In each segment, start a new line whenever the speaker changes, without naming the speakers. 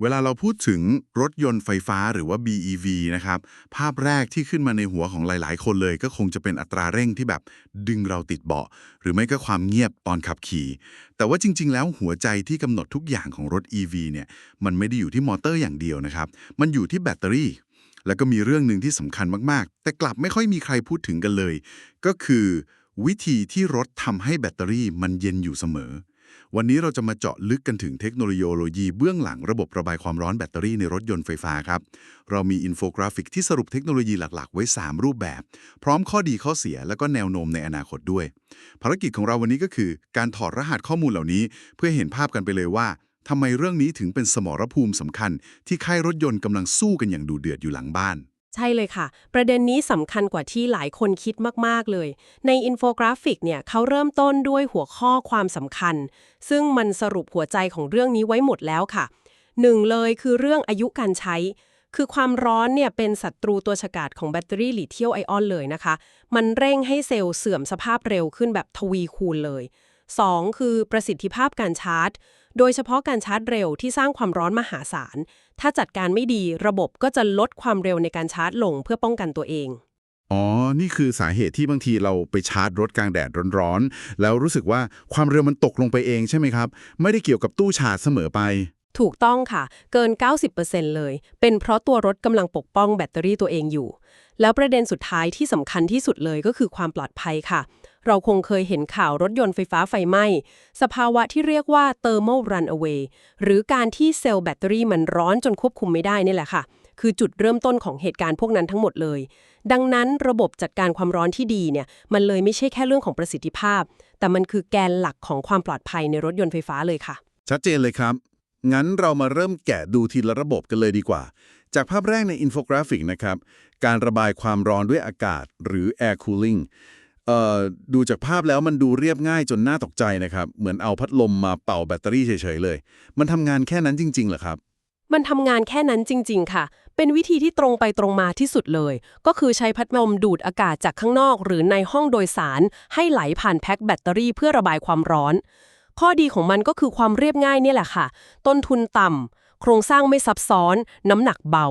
เวลาเราพูดถึงรถยนต์ไฟฟ้าหรือว่า BEV นะครับ ภาพแรกที่ขึ้นมาในหัวของหลาย ๆ คนเลย ก็คงจะเป็นอัตราเร่งที่แบบดึงเราติดเบาะ หรือไม่ก็ความเงียบตอนขับขี่ แต่ว่าจริง ๆ แล้วหัวใจที่กำหนดทุกอย่างของรถ EV เนี่ยมันไม่ได้อยู่ที่มอเตอร์อย่างเดียวนะครับ มันอยู่ที่แบตเตอรี่ แล้วก็มีเรื่องหนึ่งที่สำคัญมาก ๆ แต่กลับไม่ค่อยมีใครพูดถึงกันเลย ก็คือ วิธีที่รถทำให้แบตเตอรี่มันเย็นอยู่เสมอ วันนี้เราจะมาเจาะลึกกันถึงเทคโนโลยีเบื้องหลังระบบระบายความร้อนแบตเตอรี่ในรถยนต์ไฟฟ้าครับ เรามีอินโฟกราฟิกที่สรุปเทคโนโลยีหลักๆ ไว้ 3 รูปแบบ พร้อมข้อดีข้อเสียและก็แนวโน้มในอนาคตด้วย ภารกิจของเราวันนี้ก็คือ การถอดรหัสข้อมูลเหล่านี้ เพื่อเห็นภาพกันไปเลยว่าทำไมเรื่องนี้ถึงเป็นสมรภูมิสำคัญ ที่ค่ายรถยนต์กำลังสู้กันอย่างดูเดือดอยู่หลังบ้าน
ใช่เลยค่ะ ประเด็นนี้สำคัญกว่าที่หลายคนคิดมาก ๆ เลย ในอินโฟกราฟิกเนี่ยเขาเริ่มต้นด้วยหัวข้อความสำคัญ ซึ่งมันสรุปหัวใจของเรื่องนี้ไว้หมดแล้วค่ะหนึ่งเลยคือเรื่องอายุการใช้ คือความร้อนเนี่ยเป็นศัตรูตัวฉกาจของแบตเตอรี่ลิเธียมไอออนเลยนะคะ มันเร่งให้เซลล์เสื่อมสภาพเร็วขึ้นแบบทวีคูณเลย 2. คือประสิทธิภาพการชาร์จ โดยเฉพาะการชาร์จเร็วที่สร้างความร้อนมหาศาล ถ้าจัดการไม่ดีระบบก็จะลดความเร็วในการชาร์จลงเพื่อป้องกันตัวเอง
อ๋อ นี่คือสาเหตุที่บางทีเราไปชาร์จรถกลางแดดร้อนๆ แล้วรู้สึกว่าความเร็วมันตกลงไปเองใช่ไหมครับ ไม่ได้เกี่ยวกับตู้ชาร์จเสมอไป
ถูกต้องค่ะ เกิน 90%เลย เป็นเพราะตัวรถกำลังปกป้องแบตเตอรี่ตัวเองอยู่ แล้วประเด็นสุดท้ายที่สำคัญที่สุดเลยก็คือความปลอดภัยค่ะ เราคงเคยเห็นข่าวรถยนต์ไฟฟ้าไฟไหม้ สภาวะที่เรียกว่า thermal runaway หรือการที่เซลล์แบตเตอรี่มันร้อนจนควบคุมไม่ได้นี่แหละค่ะ คือจุดเริ่มต้นของเหตุการณ์พวกนั้นทั้งหมดเลย ดังนั้นระบบจัดการความร้อนที่ดีเนี่ย มันเลยไม่ใช่แค่เรื่องของประสิทธิภาพ แต่มันคือแกนหลักของความปลอดภัยในรถยนต์ไฟฟ้าเลยค่ะ
ชัดเจนเลยครับ งั้นเรามาเริ่มแกะดูทีละระบบกันเลยดีกว่า จากภาพแรกในอินโฟกราฟิกนะครับ การระบายความร้อนด้วยอากาศหรือ air cooling เอ่อดูจากภาพแล้วมันดูเรียบง่ายจนน่าตกใจนะครับ เหมือนเอาพัดลมมาเป่าแบตเตอรี่เฉยๆเลย มันทำงานแค่นั้นจริงๆเหรอครับ
มันทำงานแค่นั้นจริง ๆ ค่ะ เป็นวิธีที่ตรงไปตรงมาที่สุดเลย ก็คือใช้พัดลมดูดอากาศจากข้างนอก หรือในห้องโดยสาร ให้ไหลผ่านแพ็คแบตเตอรี่เพื่อระบายความร้อน ข้อดีของมันก็คือความเรียบง่ายเนี่ยแหละค่ะ ต้นทุนต่ำ โครงสร้างไม่ซับซ้อน น้ำหนักเบา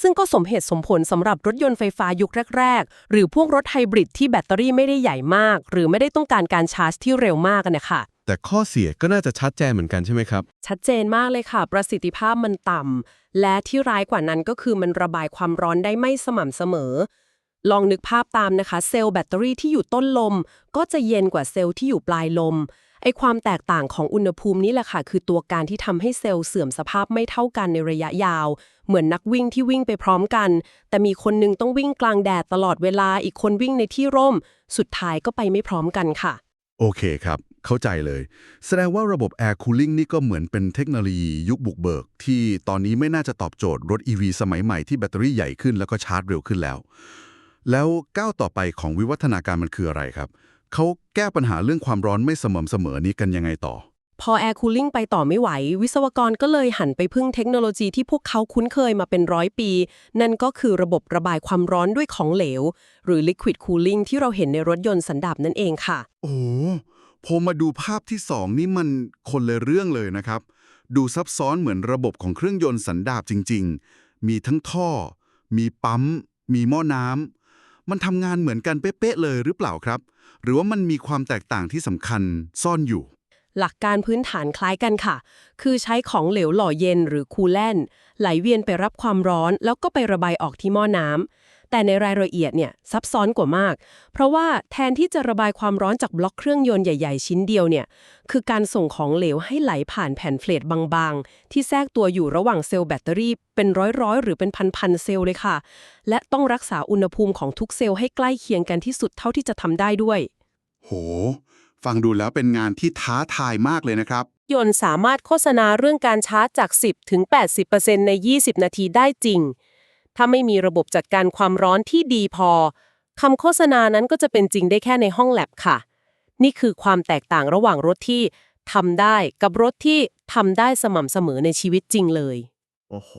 ซึ่งก็สมเหตุสมผลสำหรับรถยนต์ไฟฟ้ายุคแรก ๆ หรือพวกรถไฮบริดที่แบตเตอรี่ไม่ได้ใหญ่มาก หรือไม่ได้ต้องการการชาร์จที่เร็วมากกันนะคะ
แต่ข้อเสียก็น่าจะชัดเจนเหมือนกันใช่ไหมครับ
ชัดเจนมากเลยค่ะ ประสิทธิภาพมันต่ำ และที่ร้ายกว่านั้นก็คือมันระบายความร้อนได้ไม่สม่ำเสมอ ลองนึกภาพตามนะคะ เซลล์แบตเตอรี่ที่อยู่ต้นลม ก็จะเย็นกว่าเซลล์ที่อยู่ปลายลม ไอความแตกต่างของอุณหภูมินี่แหละค่ะ คือตัวการที่ทำให้เซลล์เสื่อมสภาพไม่เท่ากันในระยะยาว เหมือนนักวิ่งที่วิ่งไปพร้อมกัน แต่มีคนหนึงต้องวิ่งกลางแดดตลอดเวลาอีกคนวิ่งในที่ร่ม สุดท้ายก็ไปไม่พร้อมกันค่ะ
โอเคครับ เข้าใจเลย แสดงว่าระบบ Air Cooling นี่ก็เหมือนเป็นเทคโนโลยียุคบุกเบิก ที่ตอนนี้ไม่น่าจะตอบโจทย์รถ EV สมัยใหม่ที่แบตเตอรี่ใหญ่ขึ้นแล้วก็ชาร์จเร็วขึ้นแล้ว แล้วก้าวต่อไปของวิวัฒนาการมันคืออะไรครับ เขาแก้ปัญหาเรื่องความร้อนไม่สม่ำเสมอนี้กันยังไงต่อ
พอ Air Cooling ไปต่อไม่ไหว วิศวกรก็เลยหันไปพึ่งเทคโนโลยีที่พวกเขาคุ้นเคยมาเป็นร้อยปี นั่นก็คือระบบระบายความร้อนด้วยของเหลว หรือ Liquid Cooling ที่เราเห็นในรถยนต์สันดาปนั่นเองค่ะ
โอ้พอมาดูภาพที่สองนี่มันคนละเรื่องเลยนะครับ ดูซับซ้อนเหมือนระบบของเครื่องยนต์สันดาปจริง ๆ มีทั้งท่อ มีปั๊ม มีหม้อน้ำ มันทำงานเหมือนกันเป๊ะๆเลยหรือเปล่าครับ หรือว่ามันมีความแตกต่างที่สำคัญซ่อนอยู่
หลักการพื้นฐานคล้ายกันค่ะ คือใช้ของเหลวหล่อเย็นหรือคูลแลนไหลเวียนไปรับความร้อน แล้วก็ไประบายออกที่หม้อน้ำ แต่ในรายละเอียดเนี่ยซับซ้อนกว่ามาก เพราะว่าแทนที่จะระบายความร้อนจากบล็อกเครื่องยนต์ใหญ่ ๆ ชิ้นเดียวเนี่ยคือการส่งของเหลวให้ไหลผ่านแผ่นเฟลตบางๆ ที่แทรกตัวอยู่ระหว่างเซลล์แบตเตอรี่เป็นร้อยๆ หรือเป็นพันๆเซลล์เลยค่ะ และต้องรักษาอุณหภูมิของทุกเซลล์ให้ใกล้เคียงกันที่สุดเท่าที่จะทำได้ด้วย
โห ฟังดูแล้วเป็นงานที่ท้าทายมากเลยนะครับ
ยนต์สามารถโฆษณาเรื่องการชาร์จจาก 10 ถึง 80%ใน 20 นาทีได้จริง ถ้าไม่มีระบบจัดการความร้อนที่ดีพอคำโฆษณานั้นก็จะเป็นจริงได้แค่ในห้องแลบค่ะ นี่คือความแตกต่างระหว่างรถที่ทำได้กับรถที่ทำได้สม่ำเสมอในชีวิตจริงเลย
โอ้โห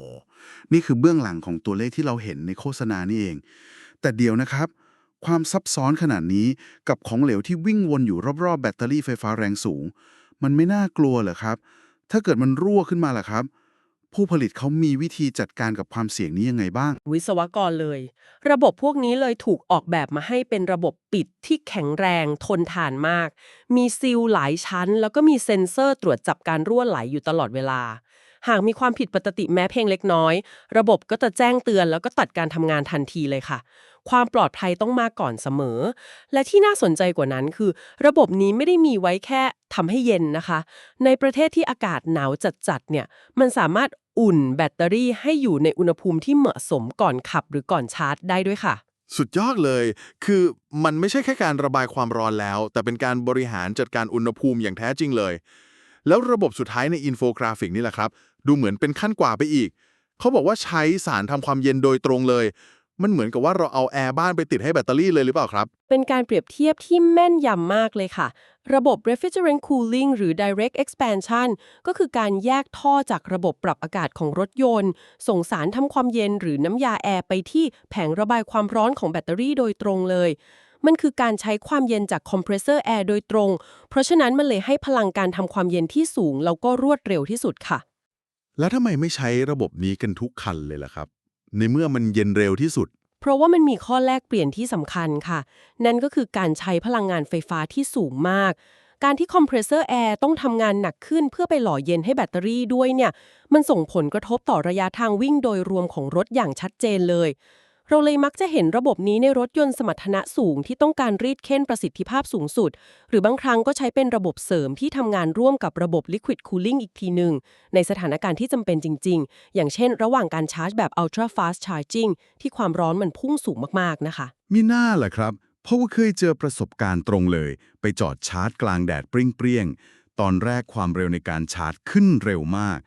นี่คือเบื้องหลังของตัวเลขที่เราเห็นในโฆษณานี่เอง แต่เดียวนะครับ ความซับซ้อนขนาดนี้กับของเหลวที่วิ่งวนอยู่รอบๆ แบตเตอรี่ไฟฟ้าแรงสูง มันไม่น่ากลัวเหรอครับ ถ้าเกิดมันรั่วขึ้นมาล่ะครับ ผู้ผลิตเขามีวิธีจัดการกับความเสี่ยงนี้ยังไงบ้าง
วิศวกรเลย ระบบพวกนี้เลยถูกออกแบบมาให้เป็นระบบปิดที่แข็งแรงทนทานมาก มีซีลหลายชั้น แล้วก็มีเซ็นเซอร์ตรวจจับการรั่วไหลอยู่ตลอดเวลา หากมีความผิดปกติแม้เพียงเล็กน้อย ระบบก็จะแจ้งเตือนแล้วก็ตัดการทำงานทันทีเลยค่ะ ความปลอดภัยต้องมาก่อนเสมอ และที่น่าสนใจกว่านั้นคือ ระบบนี้ไม่ได้มีไว้แค่ทำให้เย็นนะคะ ในประเทศที่อากาศหนาวจัดๆเนี่ยมันสามารถอุ่นแบตเตอรี่ให้อยู่ในอุณหภูมิที่เหมาะสมก่อนขับหรือก่อนชาร์จได้ด้วยค่ะ
สุดยอดเลย คือมันไม่ใช่แค่การระบายความร้อนแล้ว แต่เป็นการบริหารจัดการอุณหภูมิอย่างแท้จริงเลย แล้วระบบสุดท้ายในอินโฟกราฟิกนี่แหละครับ ดูเหมือนเป็นขั้นกว่าไปอีก เขาบอกว่าใช้สารทำความเย็นโดยตรงเลย มันเหมือนกับว่าเราเอาแอร์บ้านไปติดให้แบตเตอรี่เลยหรือเปล่าครับ
เป็นการเปรียบเทียบที่แม่นยำมากเลยค่ะ ระบบ refrigerant cooling หรือ direct expansion ก็คือการแยกท่อจากระบบปรับอากาศของรถยนต์ ส่งสารทำความเย็นหรือน้ำยาแอร์ไปที่แผงระบายความร้อนของแบตเตอรี่โดยตรงเลย มันคือการใช้ความเย็นจากคอมเพรสเซอร์แอร์โดยตรง เพราะฉะนั้นมันเลยให้พลังการทำความเย็นที่สูงแล้วก็รวดเร็วที่สุดค่ะ
แล้วทำไมไม่ใช้ระบบนี้กันทุกคันเลยล่ะครับ ในเมื่อมันเย็นเร็วที่สุด
เพราะว่ามันมีข้อแลกเปลี่ยนที่สำคัญค่ะ นั่นก็คือการใช้พลังงานไฟฟ้าที่สูงมาก การที่คอมเพรสเซอร์แอร์ต้องทำงานหนักขึ้นเพื่อไปหล่อเย็นให้แบตเตอรี่ด้วยเนี่ย มันส่งผลกระทบต่อระยะทางวิ่งโดยรวมของรถอย่างชัดเจนเลย เราเลยมักจะเห็นระบบนี้ในรถยนต์สมรรถนะสูงที่ต้องการรีดเค้นประสิทธิภาพสูงสุด หรือบางครั้งก็ใช้เป็นระบบเสริมที่ทำงานร่วมกับระบบ Liquid Cooling อีกทีหนึ่ง ในสถานการณ์ที่จำเป็นจริง ๆ อย่างเช่น ระหว่างการชาร์จแบบ Ultra Fast Charging ที่ความร้อนมันพุ่งสูงมากๆนะคะ
มีหน้าแหละครับ เพราะว่าเคยเจอประสบการณ์ตรงเลย ไปจอดชาร์จกลางแดดเปรี้ยงๆตอนแรกความเร็วในการชาร์จขึ้นเร็วมาก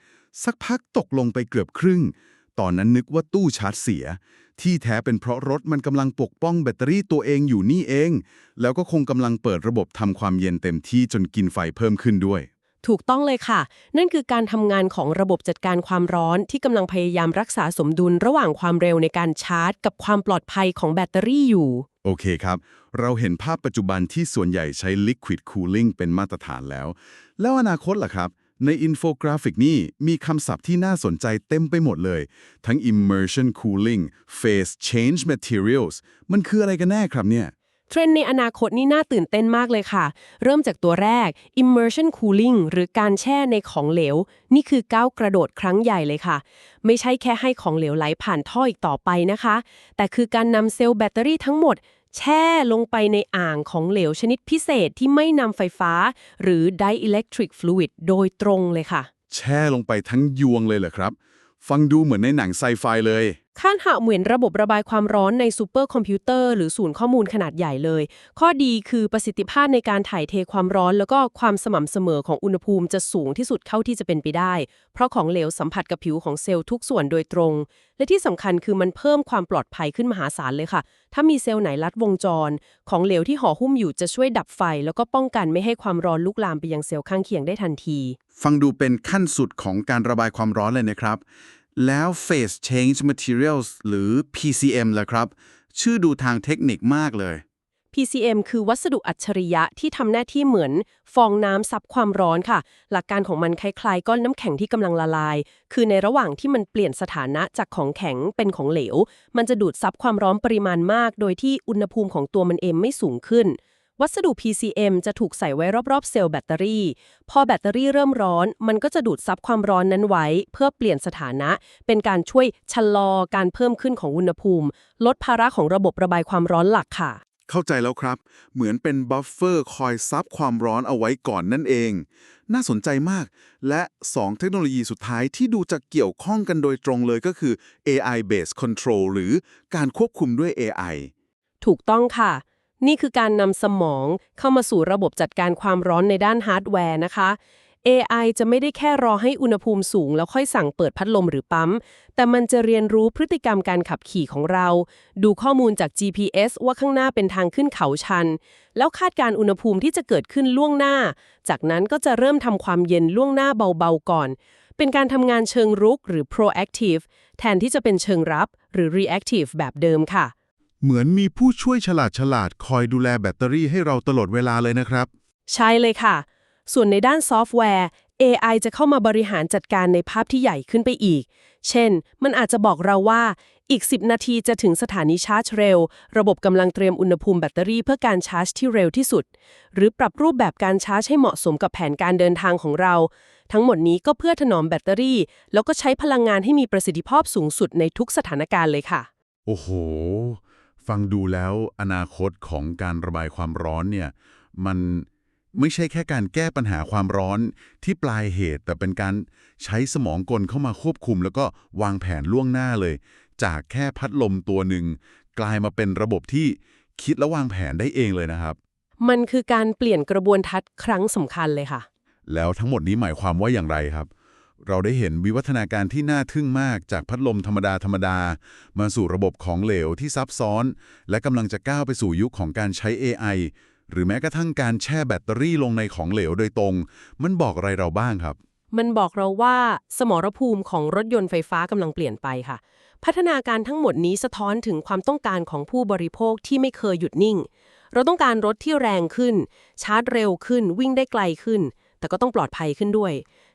สักพักตกลงไปเกือบครึ่ง ตอนนั้นนึกว่าตู้ชาร์จเสีย ที่แท้เป็นเพราะรถมันกำลังปกป้องแบตเตอรี่ตัวเองอยู่นี่เอง แล้วก็คงกำลังเปิดระบบทำความเย็นเต็มที่จนกินไฟเพิ่มขึ้นด้วย
ถูกต้องเลยค่ะ นั่นคือการทำงานของระบบจัดการความร้อนที่กำลังพยายามรักษาสมดุลระหว่างความเร็วในการชาร์จ กับความปลอดภัยของแบตเตอรี่อยู่
โอเคครับ เราเห็นภาพปัจจุบันที่ส่วนใหญ่ใช้ Liquid Cooling เป็นมาตรฐานแล้ว แล้วอนาคตล่ะครับ ในอินโฟกราฟิกนี่มีคำศัพท์ที่น่าสนใจเต็มไปหมดเลย ทั้ง Immersion Cooling Phase Change Materials มันคืออะไรกันแน่ครับเนี่ย
เทรนด์ในอนาคตนี่น่าตื่นเต้นมากเลยค่ะ เริ่มจากตัวแรก immersion cooling หรือการแช่ในของเหลว นี่คือก้าวกระโดดครั้งใหญ่เลยค่ะ ไม่ใช่แค่ให้ของเหลวไหลผ่านท่ออีกต่อไปนะคะ แต่คือการนำเซลล์แบตเตอรี่ทั้งหมด แช่ลงไปในอ่างของเหลวชนิดพิเศษที่ไม่นำไฟฟ้า หรือ dielectric fluid โดยตรงเลยค่ะ
แช่ลงไปทั้งยวงเลยเหรอครับ ฟังดูเหมือนในหนังไซไฟเลย
คาดหาเหมือนระบบระบายความร้อนในซูเปอร์คอมพิวเตอร์หรือศูนย์ข้อมูลขนาดใหญ่เลย ข้อดีคือประสิทธิภาพในการถ่ายเทความร้อน แล้วก็ความสม่ำเสมอของอุณหภูมิจะสูงที่สุดเท่าที่จะเป็นไปได้ เพราะของเหลวสัมผัสกับผิวของเซลล์ทุกส่วนโดยตรง และที่สำคัญคือมันเพิ่มความปลอดภัยขึ้นมหาศาลเลยค่ะ ถ้ามีเซลล์ไหนลัดวงจร ของเหลวที่ห่อหุ้มอยู่จะช่วยดับไฟ แล้วก็ป้องกันไม่ให้ความร้อนลุกลามไปยังเซลล์ข้างเคียงได้ทันที
ฟังดูเป็นขั้นสุดของการระบายความร้อนเลยนะครับ แล้ว Phase Change Materials หรือ PCM ล่ะครับ ชื่อดูทางเทคนิคมากเลย
PCM คือวัสดุอัจฉริยะที่ทำหน้าที่เหมือนฟองน้ำซับความร้อนค่ะ หลักการของมันคล้ายๆก้อนน้ำแข็งที่กำลังละลาย คือในระหว่างที่มันเปลี่ยนสถานะจากของแข็งเป็นของเหลว มันจะดูดซับความร้อนปริมาณมาก โดยที่อุณหภูมิของตัวมันเองไม่สูงขึ้น วัสดุ PCM จะถูกใส่ไว้รอบๆ เซลล์แบตเตอรี่ พอแบตเตอรี่เริ่มร้อน มันก็จะดูดซับความร้อนนั้นไว้ เพื่อเปลี่ยนสถานะ เป็นการช่วยชะลอการเพิ่มขึ้นของอุณหภูมิ ลดภาระของระบบระบายความร้อนหลักค่ะ
เข้าใจแล้วครับ เหมือนเป็นบัฟเฟอร์คอยซับความร้อนเอาไว้ก่อนนั่นเอง น่าสนใจมาก และ 2 เทคโนโลยีสุดท้ายที่ดูจะเกี่ยวข้องกันโดยตรงเลยก็คือ AI based control หรือการควบคุมด้วย AI
ถูกต้องค่ะ นี่คือการนำสมองเข้ามาสู่ระบบจัดการความร้อนในด้านฮาร์ดแวร์นะคะ AI จะไม่ได้แค่รอให้อุณหภูมิสูง แล้วค่อยสั่งเปิดพัดลมหรือปั๊ม แต่มันจะเรียนรู้พฤติกรรมการขับขี่ของเรา ดูข้อมูลจาก GPS ว่าข้างหน้าเป็นทางขึ้นเขาชัน แล้วคาดการอุณหภูมิที่จะเกิดขึ้นล่วงหน้า จากนั้นก็จะเริ่มทำความเย็นล่วงหน้าเบาๆก่อน เป็นการทำงานเชิงรุกหรือ proactive แทนที่จะเป็นเชิงรับหรือ reactive แบบเดิมค่ะ
เหมือนมีผู้ช่วยฉลาดฉลาดคอยดูแลแบตเตอรี่ให้เราตลอดเวลาเลยนะครับ
ใช่เลยค่ะ ส่วนในด้านซอฟต์แวร์ AI จะเข้ามาบริหารจัดการในภาพที่ใหญ่ขึ้นไปอีก เช่น มันอาจจะบอกเราว่าอีก 10 นาทีจะถึงสถานีชาร์จเร็ว ระบบกำลังเตรียมอุณหภูมิแบตเตอรี่เพื่อการชาร์จที่เร็วที่สุด หรือปรับรูปแบบการชาร์จให้เหมาะสมกับแผนการเดินทางของเรา ทั้งหมดนี้ก็เพื่อถนอมแบตเตอรี่ แล้วก็ใช้พลังงานให้มีประสิทธิภาพสูงสุดในทุกสถานการณ์เลยค่ะ
โอ้โห ฟังดูแล้วอนาคตของการระบายความร้อนเนี่ยมันไม่ใช่แค่การแก้ปัญหาความร้อนที่ปลายเหตุ แต่เป็นการใช้สมองกลเข้ามาควบคุม แล้วก็วางแผนล่วงหน้าเลย จากแค่พัดลมตัวหนึ่ง กลายมาเป็นระบบที่คิดและวางแผนได้เองเลยนะครับ
มันคือการเปลี่ยนกระบวนทัศน์ครั้งสำคัญเลยค่ะ
แล้วทั้งหมดนี้หมายความว่าอย่างไรครับ เราได้เห็นวิวัฒนาการที่น่าทึ่งมากจากพัดลมธรรมดาธรรมดา มาสู่ระบบของเหลวที่ซับซ้อน และกำลังจะก้าวไปสู่ยุคของการใช้ AI หรือแม้กระทั่งการแช่แบตเตอรี่ลงในของเหลวโดยตรง มันบอกอะไรเราบ้างครับ
มันบอกเราว่าสมรภูมิของรถยนต์ไฟฟ้ากำลังเปลี่ยนไปค่ะ พัฒนาการทั้งหมดนี้สะท้อนถึงความต้องการของผู้บริโภคที่ไม่เคยหยุดนิ่ง เราต้องการรถที่แรงขึ้น ชาร์จเร็วขึ้น วิ่งได้ไกลขึ้น แต่ก็ต้องปลอดภัยขึ้นด้วย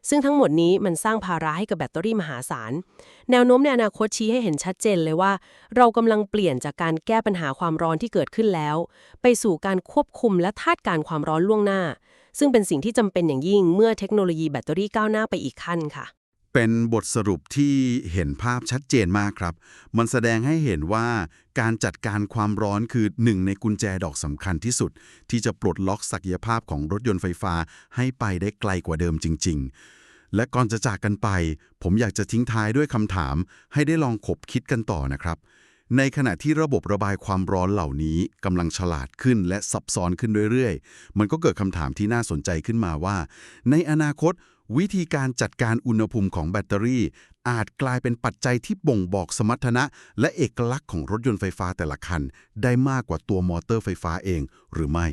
ซึ่งทั้งหมดนี้มันสร้างภาระให้กับแบตเตอรี่มหาศาล แนวโน้มในอนาคตชี้ให้เห็นชัดเจนเลยว่า เรากำลังเปลี่ยนจากการแก้ปัญหาความร้อนที่เกิดขึ้นแล้ว ไปสู่การควบคุมและทาดการความร้อนล่วงหน้า ซึ่งเป็นสิ่งที่จำเป็นอย่างยิ่งเมื่อเทคโนโลยีแบตเตอรี่ก้าวหน้าไปอีกขั้นค่ะ
เป็นบทสรุปที่เห็นภาพชัดเจนมากครับ มันแสดงให้เห็นว่าการจัดการความร้อนคือหนึ่งในกุญแจดอกสำคัญที่สุด ที่จะปลดล็อกศักยภาพของรถยนต์ไฟฟ้าให้ไปได้ไกลกว่าเดิมจริง ๆ และก่อนจะจากกันไป ผมอยากจะทิ้งท้ายด้วยคำถาม ให้ได้ลองขบคิดกันต่อนะครับ ในขณะที่ระบบระบายความร้อนเหล่านี้กำลังฉลาดขึ้นและซับซ้อนขึ้นเรื่อยๆ มันก็เกิดคำถามที่น่าสนใจขึ้นมาว่า ในอนาคต วิธีการจัดการอุณหภูมิของแบตเตอรี่ อาจกลายเป็นปัจจัยที่บ่งบอกสมรรถนะ และเอกลักษณ์ของรถยนต์ไฟฟ้าแต่ละคัน ได้มากกว่าตัวมอเตอร์ไฟฟ้าเองหรือไม่